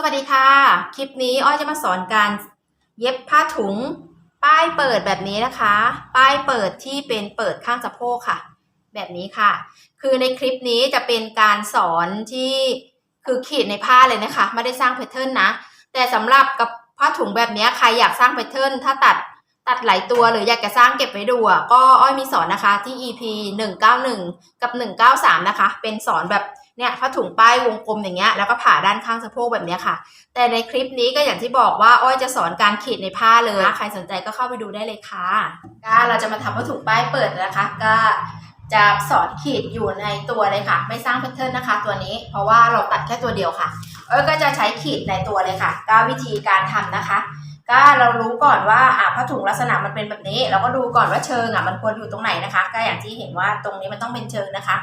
สวัสดีค่ะ คลิปนี้อ้อยจะมาสอนการเย็บผ้าถุง ป้ายเปิดแบบนี้นะคะ ป้ายเปิดที่เป็นเปิดข้างสะโพกค่ะ แบบนี้ค่ะ คือในคลิปนี้จะเป็นการสอนที่คือขีดในผ้าเลยนะคะ ไม่ได้สร้างแพทเทิร์นนะ แต่สำหรับกับผ้าถุงแบบนี้ใครอยากสร้างแพทเทิร์นถ้าตัดตัดหลายตัวหรืออยากจะสร้างเก็บไว้ดูอะก็อ้อยมีสอนนะคะที่ EP 191 กับ 193 นะคะ เป็นสอนแบบ เนี่ยผ้าถุงป้ายวงกลมอย่างเงี้ยแล้วก็ผ่าด้านข้างสะโพกแบบเนี้ยค่ะ แต่ในคลิปนี้ก็อย่างที่บอกว่าอ้อยจะสอนการขีดในผ้าเลยใครสนใจก็เข้าไปดูได้เลยค่ะก็เราจะมาทำผ้าถุงป้ายเปิดนะคะ ก็จะสอนขีดอยู่ในตัวเลยค่ะ ไม่สร้างแพทเทิร์นนะคะ ตัวนี้เพราะว่าเราตัดแค่ตัวเดียวค่ะอ้อยก็จะใช้ขีดในตัวเลยค่ะ ก็วิธีการทำนะคะ ก็เรารู้ก่อนว่าอะผ้าถุงลักษณะมันเป็นแบบนี้ เราก็ดูก่อนว่าเชิงอะมันควรอยู่ตรงไหนนะคะ ก็อย่างที่เห็นว่าตรงนี้มันต้องเป็นเชิงนะคะ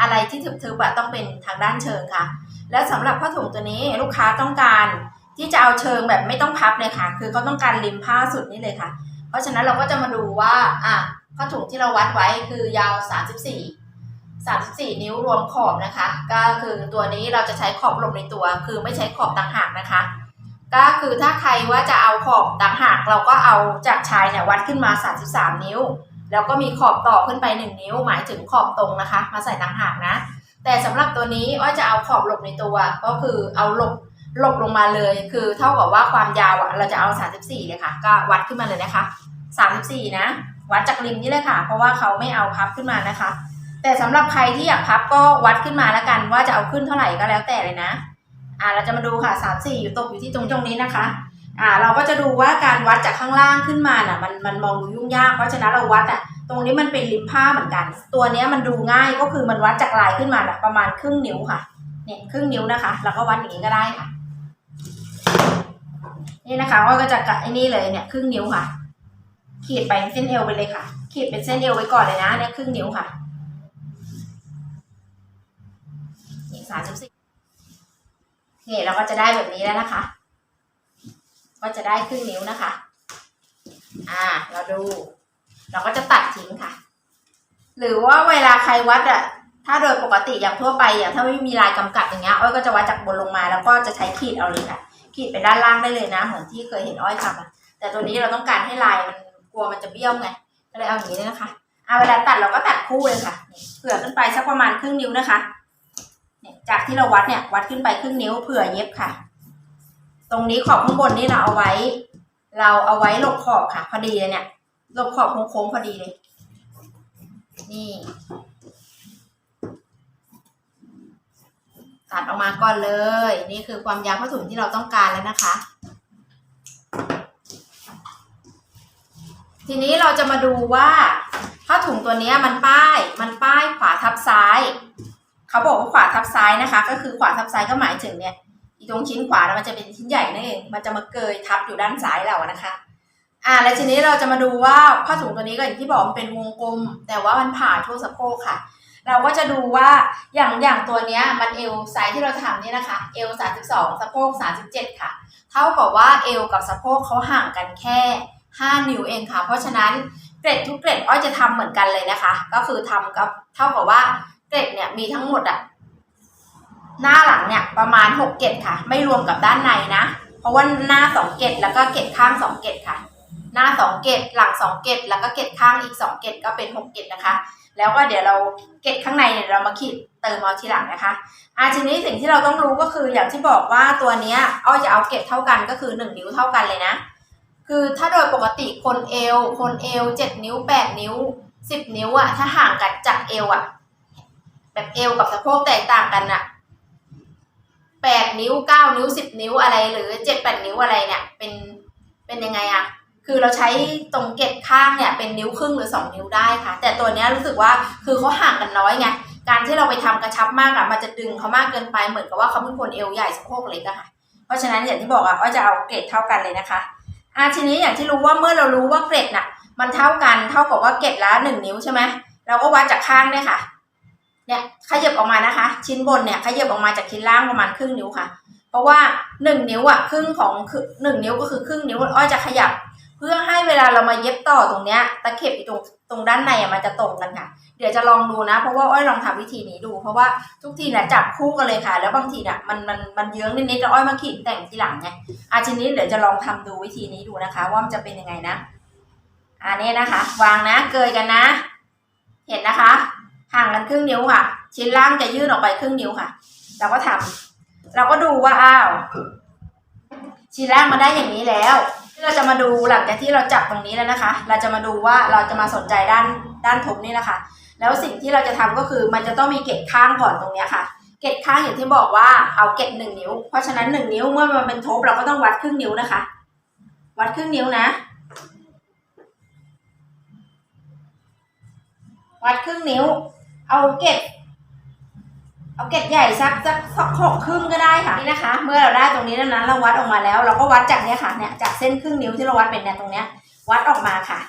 อะไรที่ทึบๆอะต้องเป็นทางด้านเชิงค่ะ และสำหรับผ้าถุงตัวนี้ลูกค้าต้องการที่จะเอาเชิงแบบไม่ต้องพับเลยค่ะ คือเขาต้องการริมผ้าสุดนี่เลยค่ะ เพราะฉะนั้นเราก็จะมาดูว่าอะผ้าถุงที่เราวัดไว้คือยาว 34 34 นิ้วรวมขอบนะคะ ก็คือตัวนี้เราจะใช้ขอบหลบในตัว คือไม่ใช้ขอบต่างหากนะคะ ก็คือถ้าใครว่าจะเอาขอบต่างหากเราก็เอาจากชายเนี่ยวัดขึ้นมา 33 นิ้ว แล้วก็มีขอบต่อขึ้นไป 1 นิ้ว หมายถึงขอบตรงนะคะ มาใส่ต่างหากนะ แต่สำหรับตัวนี้อ้อยจะเอาขอบหลบในตัว ก็คือเอาหลบหลบลงมาเลย คือเท่ากับว่าความยาวอะเราจะเอา 34เลยค่ะ ก็วัดขึ้นมาเลยนะคะ 34 นะ วัดจากริมนี่เลยค่ะ เพราะว่าเขาไม่เอาพับขึ้นมานะคะ แต่สำหรับใครที่อยากพับก็วัดขึ้นมาแล้วกัน ว่าจะเอาขึ้นเท่าไหร่ก็แล้วแต่เลยนะ อ่าเราจะมาดูค่ะ 34 อยู่ตกอยู่ที่ตรงตรงนี้นะคะ อ่าเราก็จะดูว่าการวัดจากข้างล่างขึ้นมาน่ะมันมันมองดูยุ่งยาก เพราะฉะนั้นเราวัดอะตรงนี้มันเป็นริมผ้าเหมือนกัน ตัวเนี้ยมันดูง่ายก็คือมันวัดจากลายขึ้นมาน่ะประมาณครึ่งนิ้วค่ะเนี่ยครึ่งนิ้วนะคะ แล้วก็วัดอย่างนี้ก็ได้ค่ะ นี่นะคะว่าก็จะกะไอ้นี่เลยเนี่ยครึ่งนิ้วค่ะ ขีดไปเส้นเอวไปเลยค่ะ ขีดเป็นเส้นเอวไว้ก่อนเลยนะเนี่ยครึ่งนิ้วค่ะนี่สามสิบสี่นี่เราก็จะได้แบบนี้แล้วนะคะ ก็จะได้ครึ่งนิ้วนะคะ อ่า เราดู เราก็จะตัดทิ้งค่ะ หรือว่าเวลาใครวัดอะถ้าโดยปกติอย่างทั่วไปอย่างถ้าไม่มีลายกำกับอย่างเงี้ยอ้อยก็จะวัดจากบนลงมาแล้วก็จะใช้ขีดเอาเลยค่ะ ขีดไปด้านล่างได้เลยนะเหมือนที่เคยเห็นอ้อยทำอะแต่ตัวนี้เราต้องการให้ลายมันกลัวมันจะเบี้ยวไงก็เลยเอาอย่างนี้เลยนะคะเอาเวลาตัดเราก็ตัดคู่เลยค่ะเผื่อขึ้นไปสักประมาณครึ่งนิ้วนะคะเนี่ยจากที่เราวัดเนี่ยวัดขึ้นไปครึ่งนิ้วเผื่อเย็บค่ะ ตรงนี้ขอบข้างบนนี่เราเอาไว้ เราเอาไว้หลบขอบค่ะ พอดีเลยเนี่ยหลบขอบโค้งๆพอดีเลย นี่ ตัดออกมาก่อนเลย นี่คือความยาวผ้าถุงที่เราต้องการแล้วนะคะ ทีนี้เราจะมาดูว่าผ้าถุงตัวนี้มันป้าย มันป้ายขวาทับซ้าย เขาบอกว่าขวาทับซ้ายนะคะ ก็คือขวาทับซ้ายก็หมายถึงเนี่ย อีตรงชิ้นขวาแล้วมันจะเป็นชิ้นใหญ่นั่นเอง มันจะมาเกยทับอยู่ด้านซ้ายเรานะคะ อ่า แล้วทีนี้เราจะมาดูว่าผ้าถุงตัวนี้ก็อย่างที่บอกมันเป็นวงกลม แต่ว่ามันผ่าทั่วสะโพกค่ะ เราก็จะดูว่าอย่างอย่างตัวเนี้ยมันเอวไซส์ที่เราทำนี่นะคะ เอว32สะโพก37ค่ะ เท่ากับว่าเอวกับสะโพกเขาห่างกันแค่5นิ้วเองค่ะ เพราะฉะนั้นเกร็ดทุกเกร็ดอ้อยจะทำเหมือนกันเลยนะคะ ก็คือทำกับเท่ากับว่าเกร็ดเนี่ยมีทั้งหมดอะ หน้าหลังเนี่ยประมาณ6เกตค่ะ ไม่รวมกับด้านในนะ เพราะว่าหน้า2เกตแล้วก็เกตข้าง2เกตค่ะ หน้า2เกตหลัง2เกตแล้วก็เกตข้างอีก2เกตก็เป็น6เกตนะคะ แล้วก็เดี๋ยวเราเกตข้างในเนี่ยเรามาขีดเติมเอาทีหลังนะคะอาทีนี้สิ่งที่เราต้องรู้ก็คืออย่างที่บอกว่าตัวเนี้ยอ้อจะเอาเกตเท่ากันก็คือ1นิ้วเท่ากันเลยนะ คือถ้าโดยปกติคนเอว คนเอว7นิ้ว8นิ้ว10นิ้วอะถ้าห่างกันจากเอวอะแบบเอวกับสะโพกแตกต่างกันอะ แปดนิ้วเก้านิ้วสิบนิ้วอะไร หรือเจ็ดแปดนิ้วอะไรเนี่ย เป็นเป็นยังไงอะคือเราใช้ตรงเกล็ดข้างเนี่ยเป็นนิ้วครึ่งหรือสองนิ้วได้ค่ะ แต่ตัวเนี้ยรู้สึกว่าคือเขาห่างกันน้อยไงการที่เราไปทำกระชับมากอะมันจะดึงเขามากเกินไปเหมือนกับว่าเขาเป็นคนเอวใหญ่สะโพกเล็กอะค่ะ เพราะฉะนั้นอย่างที่บอกอะว่าจะเอาเกรดเท่ากันเลยนะคะอาทีนี้อย่างที่รู้ว่าเมื่อเรารู้ว่าเกรดน่ะ มันเท่ากันเท่ากับว่าเกรดละหนึ่งนิ้วใช่ไหมเราก็วัดจากข้างเนี่ยค่ะ เนี่ยขยับออกมานะคะ ชิ้นบนเนี่ยขยับออกมาจากชิ้นล่างประมาณครึ่งนิ้วค่ะ เพราะว่าหนึ่งนิ้วอะครึ่งของคือหนึ่งนิ้วก็คือครึ่งนิ้วอ้อยจะขยับ เพื่อให้เวลาเรามาเย็บต่อตรงเนี้ยตะเข็บตรงตรงด้านในอะมันจะตรงกันค่ะ เดี๋ยวจะลองดูนะ เพราะว่าอ้อยลองทำวิธีนี้ดู เพราะว่าทุกทีเนี่ยจับคู่กันเลยค่ะ แล้วบางทีเนี่ยมันมันมันเยื้องนิดๆแล้วอ้อยมาขีดแต่งทีหลังไงอาทีนี้เดี๋ยวจะลองทำดูวิธีนี้ดูนะคะ ว่ามันจะเป็นยังไงนะอันนี้นะคะ วางนะเกยกันนะ เห็นนะคะ ห่างกันครึ่งนิ้วค่ะ ชิ้นล่างจะยื่นออกไปครึ่งนิ้วค่ะ เราก็ทำเราก็ดูว่าอ้าว ชิ้นล่างมาได้อย่างนี้แล้วเราจะมาดูหลังจากที่เราจับตรงนี้แล้วนะคะ เราจะมาดูว่าเราจะมาสนใจด้านด้านทุบนี่แหละค่ะ แล้วสิ่งที่เราจะทำก็คือมันจะต้องมีเกล็ดข้างก่อนตรงนี้ค่ะ เกล็ดข้างอย่างที่บอกว่าเอาเกล็ดหนึ่งนิ้ว เพราะฉะนั้นหนึ่งนิ้วเมื่อมันเป็นทบเราก็ต้องวัดครึ่งนิ้วนะคะ วัดครึ่งนิ้วนะ วัดครึ่งนิ้ว เอาเกล็ดเอาเกล็ดใหญ่สักสักสักหกครึ่งก็ได้ค่ะนี่นะคะ เมื่อเราได้ตรงนี้แล้วนั้นเราวัดออกมาแล้ว เราก็วัดจากเนี้ยค่ะเนี่ยจากเส้นครึ่งนิ้วที่เราวัดเป็นเนี่ยตรงเนี้ย วัดออกมาค่ะ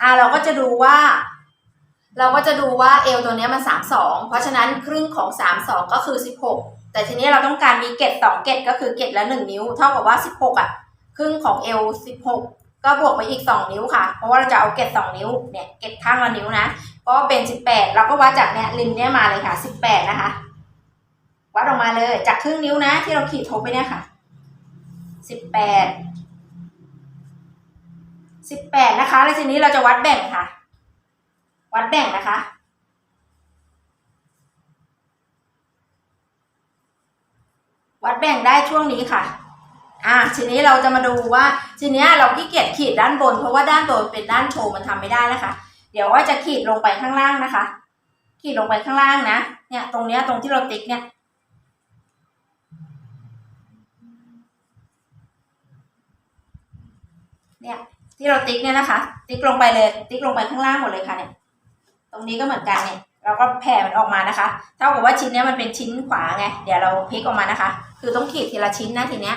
อ่าเราก็จะดูว่า เราก็จะดูว่าเอวตัวเนี้ยมันสามสองเพราะฉะนั้นครึ่งของสามสองก็คือสิบหกแต่ทีนี้เราต้องการมีเกล็ดสองเกล็ดก็คือเกล็ดละหนึ่งนิ้วเท่ากับว่าสิบหกอะครึ่งของเอวสิบหกก็บวกไปอีกสองนิ้วค่ะ เพราะว่าเราจะเอาเกล็ดสองนิ้วเนี่ยเกล็ดข้างละนิ้วนะ ก็เป็นสิบแปดเราก็วัดจากเนี่ยริมเนี่ยมาเลยค่ะสิบแปดนะคะ วัดออกมาเลยจากครึ่งนิ้วนะ ที่เราขีดทบไปเนี่ยค่ะสิบแปดสิบแปดนะคะ แล้วทีนี้เราจะวัดแบ่งค่ะ วัดแบ่งนะคะวัดแบ่งได้ช่วงนี้ค่ะ อ่า ทีนี้เราจะมาดูว่า ทีเนี้ยเราขี้เกียจขีดด้านบน เพราะว่าด้านบนเป็นด้านโชว์มันทำไม่ได้นะคะ เดี๋ยวว่าจะขีดลงไปข้างล่างนะคะ ขีดลงไปข้างล่างนะ เนี่ยตรงเนี้ยตรงที่เราติ๊กเนี่ย เนี่ยที่เราติ๊กเนี่ยนะคะ ติ๊กลงไปเลย ติ๊กลงไปข้างล่างหมดเลยค่ะเนี่ย ตรงนี้ก็เหมือนกันเนี่ยเราก็แผ่มันออกมานะคะ เท่ากับว่าชิ้นเนี้ยมันเป็นชิ้นขวาไง เดี๋ยวเราพลิกออกมานะคะ คือต้องขีดทีละชิ้นนะทีเนี้ย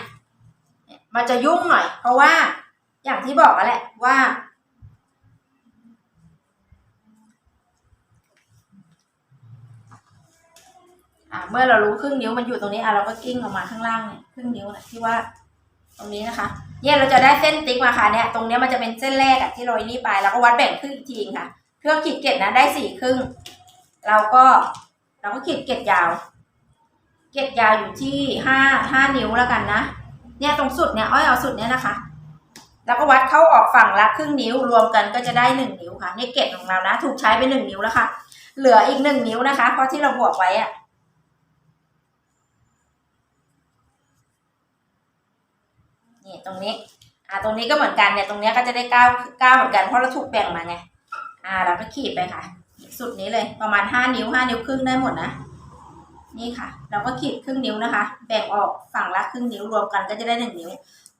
มันจะยุ่งหน่อย เพราะว่าอย่างที่บอกกันแหละว่า อ่าเมื่อเรารู้ครึ่งนิ้วมันอยู่ตรงนี้อะเราก็กิ้งออกมาข้างล่างเนี่ยครึ่งนิ้วนะที่ว่าตรงนี้นะคะ เนี่ยเราจะได้เส้นติ๊กมาค่ะเนี่ยตรงนี้มันจะเป็นเส้นแรกอะที่เราไอ้นี่ไปแล้วก็วัดแบ่งครึ่งอีกทีค่ะ เพื่อขีดเกล็ดนะได้สี่ครึ่ง เราก็เราก็ขีดเกล็ดยาว เกล็ดยาวอยู่ที่ห้าห้านิ้วแล้วกันนะ เนี่ยตรงสุดเนี่ยอ้อยเอาสุดเนี่ยนะคะ แล้วก็วัดเข้าออกฝั่งละครึ่งนิ้วรวมกันก็จะได้หนึ่งนิ้วค่ะนี่เกล็ดของเรานะ ถูกใช้ไปหนึ่งนิ้วแล้วค่ะ เหลืออีกหนึ่งนิ้วนะคะ เพราะที่เราบวกไว้อะ นี่ตรงนี้ อ่าตรงนี้ก็เหมือนกันเนี่ยตรงเนี้ยก็จะได้เก้าเก้าเหมือนกันเพราะเราถูกแบ่งมาไง อ่าเราก็ขีดไปค่ะ สุดนี้เลยประมาณห้านิ้วห้านิ้วครึ่งได้หมดนะ นี่ค่ะ เราก็ขีดครึ่งนิ้วนะคะ แบ่งออกฝั่งละครึ่งนิ้วรวมกันก็จะได้หนึ่งนิ้ว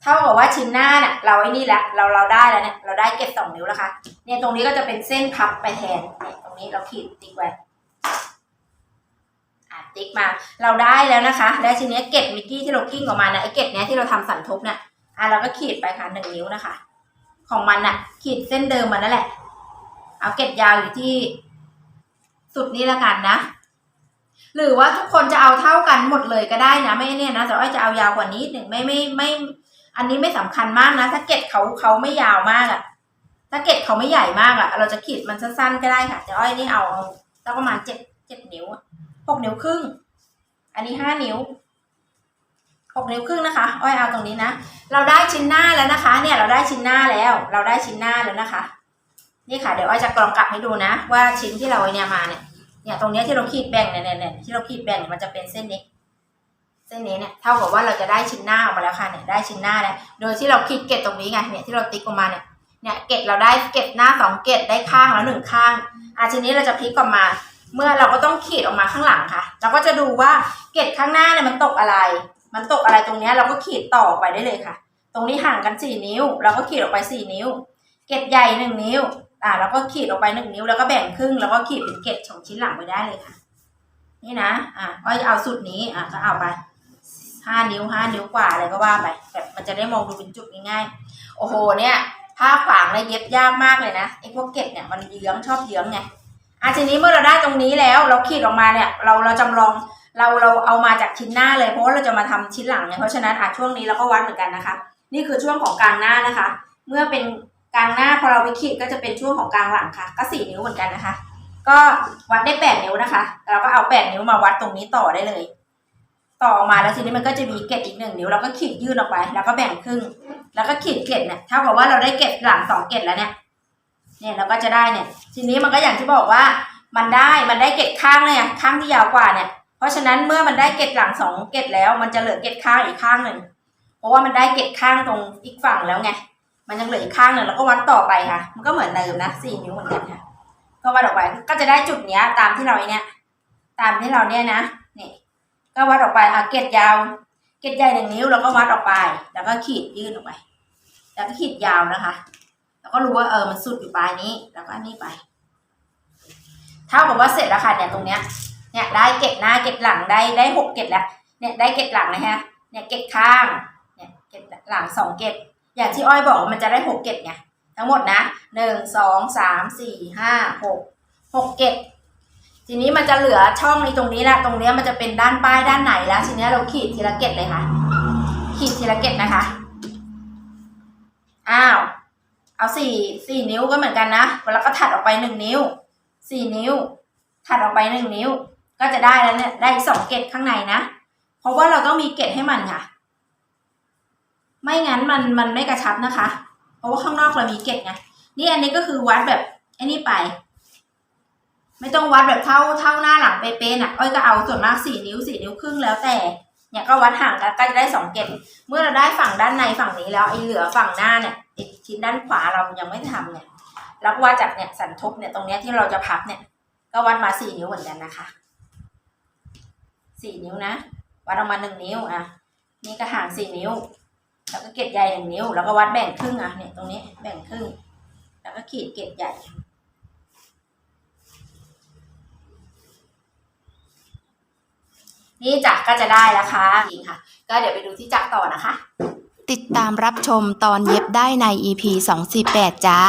เท่ากับว่าชิ้นหน้าเนี่ยเราไอ้นี่แล้วเราเราได้แล้วเนี่ยเราได้เก็บสองนิ้วแล้วค่ะเนี่ยตรงนี้ก็จะเป็นเส้นพับไปแทนเนี่ยตรงนี้เราขีดติ๊กไว้อะติ๊กมาเราได้แล้วนะคะ แล้วทีเนี้ยเก็บมิกกี้ที่เรากิ้งออกมานี่ยไอ้เก็บเนี้ยที่เราทำสันทบเนี่ย อะเราก็ขีดไปค่ะหนึ่งนิ้วนะคะ ของมันน่ะขีดเส้นเดิมมันนั่นแหละ เอาเก็บยาวอยู่ที่สุดนี้ละกันนะ หรือว่าทุกคนจะเอาเท่ากันหมดเลยก็ได้นะ ไม่เนี่ยนะแต่ว่าจะเอายาวกว่านี้หนึ่งไม่ไม่ไม่ อันนี้ไม่สำคัญมากนะ ถ้าเกล็ดเขาเขาไม่ยาวมากอะถ้าเกล็ดเขาไม่ใหญ่มากอะเราจะขีดมันสั้นๆก็ได้ค่ะแต่อ้อยนี่เอาสักประมาณเจ็ดเจ็ดนิ้วหกนิ้วครึ่ง อันนี้ห้านิ้ว หกนิ้วครึ่งนะคะ อ้อยเอาตรงนี้นะ เราได้ชิ้นหน้าแล้วนะคะ เนี่ยเราได้ชิ้นหน้าแล้ว เราได้ชิ้นหน้าแล้วนะคะ นี่ค่ะ เดี๋ยวอ้อยจะกรองกลับให้ดูนะ ว่าชิ้นที่เราเนี่ยมาเนี่ย เนี่ยตรงนี้ที่เราขีดแบ่งเนี่ยเนี่ยเนี่ยที่เราขีดแบ่งมันจะเป็นเส้นนี้ เส้นนี้เนี่ยเท่ากับว่าเราจะได้ชิ้นหน้าออกมาแล้วค่ะ เนี่ยได้ชิ้นหน้าแล้ว โดยที่เราขีดเกล็ดตรงนี้ไง เนี่ยที่เราติ๊กออกมาเนี่ย เนี่ยเกล็ดเราได้เกล็ดหน้าสองเกล็ดได้ข้างแล้วหนึ่งข้างอะทีนี้เราจะพลิกออกมาเมื่อเราก็ต้องขีดออกมาข้างหลังค่ะ เราก็จะดูว่าเกล็ดข้างหน้าเนี่ยมันตกอะไร มันตกอะไรตรงนี้เราก็ขีดต่อไปได้เลยค่ะ ตรงนี้ห่างกันสี่นิ้ว เราก็ขีดออกไปสี่นิ้ว เกล็ดใหญ่หนึ่งนิ้ว อ่าเราก็ขีดออกไปหนึ่งนิ้ว แล้วก็แบ่งครึ่ง แล้วก็ขีดเป็นเกล็ดของชิ้นหลังไปได้เลยค่ะ นี่นะ อะก็เอาสุดนี้ อะก็เอาไปห้านิ้วห้านิ้วกว่าอะไรก็ว่าไป แบบมันจะได้มองดูเป็นจุดง่ายๆ โอ้โห เนี่ยผ้าขวางเนี่ยเย็บยากมากเลยนะ ไอ้พวกเกล็ดเนี่ยมันเยื้องชอบเยื้องไงอะทีนี้เมื่อเราได้ตรงนี้แล้ว เราขีดออกมาเนี่ย เราเราจำลอง เราเราเอามาจากชิ้นหน้าเลยเพราะว่าเราจะมาทำชิ้นหลังเนี่ยเพราะฉะนั้นอะช่วงนี้เราก็วัดเหมือนกันนะคะ นี่คือช่วงของกลางหน้านะคะ เมื่อเป็นกลางหน้าพอเราไปขีดก็จะเป็นช่วงของกลางหลังค่ะ ก็สี่นิ้วเหมือนกันนะคะ ก็วัดได้แปดนิ้วนะคะเราก็เอาแปดนิ้วมาวัดตรงนี้ต่อได้เลย ต่อมาแล้วทีนี้มันก็จะมีเกล็ดอีกหนึ่งนิ้วเราก็ขีดยื่นออกไป แล้วก็แบ่งครึ่ง แล้วก็ขีดเกล็ดเนี่ยเท่ากับว่าเราได้เกล็ดหลังสองเกล็ดแล้วเนี่ยเนี่ยเราก็จะได้เนี่ย ทีนี้มันก็อย่างที่บอกว่ามันได้มันได้เกล็ดข้างเนี่ยข้างที่ยาวกว่าเนี่ย เพราะฉะนั้นเมื่อมันได้เกล็ดหลังสองเกล็ดแล้วมันจะเหลือเกล็ดข้างอีกข้างหนึ่ง เพราะว่ามันได้เกล็ดข้างตรงอีกฝั่งแล้วไง มันยังเหลืออีกข้างหนึ่งแล้วก็วัดต่อไปค่ะ มันก็เหมือนเดิมนะสี่นิ้วเหมือนกันค่ะก็วัดออกไปก็จะได้จุดเนี้ยตามที่เราเนี่ยตามที่เราเนี่ยนะนี่ก็วัดออกไปอะเกล็ดยาว เกล็ดใหญ่หนึ่งนิ้วเราก็วัดออกไป แล้วก็ขีดยื่นออกไป แล้วก็ขีดยาวนะคะ แล้วก็รู้ว่าเออมันสุดอยู่ปลายนี้ แล้วก็อันนี้ไป เท่ากับว่าเสร็จแล้วค่ะเนี่ยตรงเนี้ย เนี่ยได้เกล็ดหน้าเกล็ดหลังได้ได้หกเกล็ดแล้ว เนี่ยได้เกล็ดหลังนะฮะ เนี่ยเกล็ดข้าง เนี่ยเกล็ดหลังสองเกล็ดอย่างที่อ้อยบอกมันจะได้หกเกล็ดไงทั้งหมดนะหนึ่งสองสามสี่ห้าหกหกเกล็ดทีนี้มันจะเหลือช่องในตรงนี้แหละตรงเนี้ยมันจะเป็นด้านป้ายด้านไหนแล้วทีนี้เราขีดทีละเก็ดเลยค่ะ ขีดทีละเก็ดนะคะอ้าวเอาสี่สี่นิ้วก็เหมือนกันนะแล้วก็ถัดออกไปหนึ่งนิ้วสี่นิ้ว ถัดออกไปหนึ่งนิ้ว ก็จะได้แล้วเนี่ยได้สองเกล็ดข้างในนะ เพราะว่าเราต้องมีเกล็ดให้มันค่ะ ไม่งั้นมันมันไม่กระชับนะคะ เพราะว่าข้างนอกเรามีเกล็ดไงนี่อันนี้ก็คือวัดแบบไอ้นี่ไป ไม่ต้องวัดแบบเท่าเท่าหน้าหลังเป๊ะๆนะอ้อยก็เอาส่วนมากสี่นิ้วสี่นิ้วครึ่งแล้วแต่เนี่ยก็วัดห่างกันก็จะได้สองเกล็ดเมื่อเราได้ฝั่งด้านในฝั่งนี้แล้วไอ้เหลือฝั่งหน้าเนี่ยไอ้ชิ้นด้านขวาเรายังไม่ทำเนี่ยแล้ววัดจากเนี่ยสันทบเนี่ยตรงเนี้ยที่เราจะพับเนี่ย ก็วัดมาสี่นิ้วเหมือนกันนะคะ สี่นิ้วนะวัดออกมาหนึ่งนิ้วอะนี่ก็ห่างสี่นิ้ว แล้วก็เกล็ดใหญ่หนึ่งนิ้ว แล้วก็วัดแบ่งครึ่งอะเนี่ยตรงนี้แบ่งครึ่ง แล้วก็ขีดเกล็ดใหญ่นี่จักก็จะได้แล้วค่ะจริงค่ะ ก็เดี๋ยวไปดูที่จักต่อนะคะ ติดตามรับชมตอนเย็บได้ใน EP 248 จ้า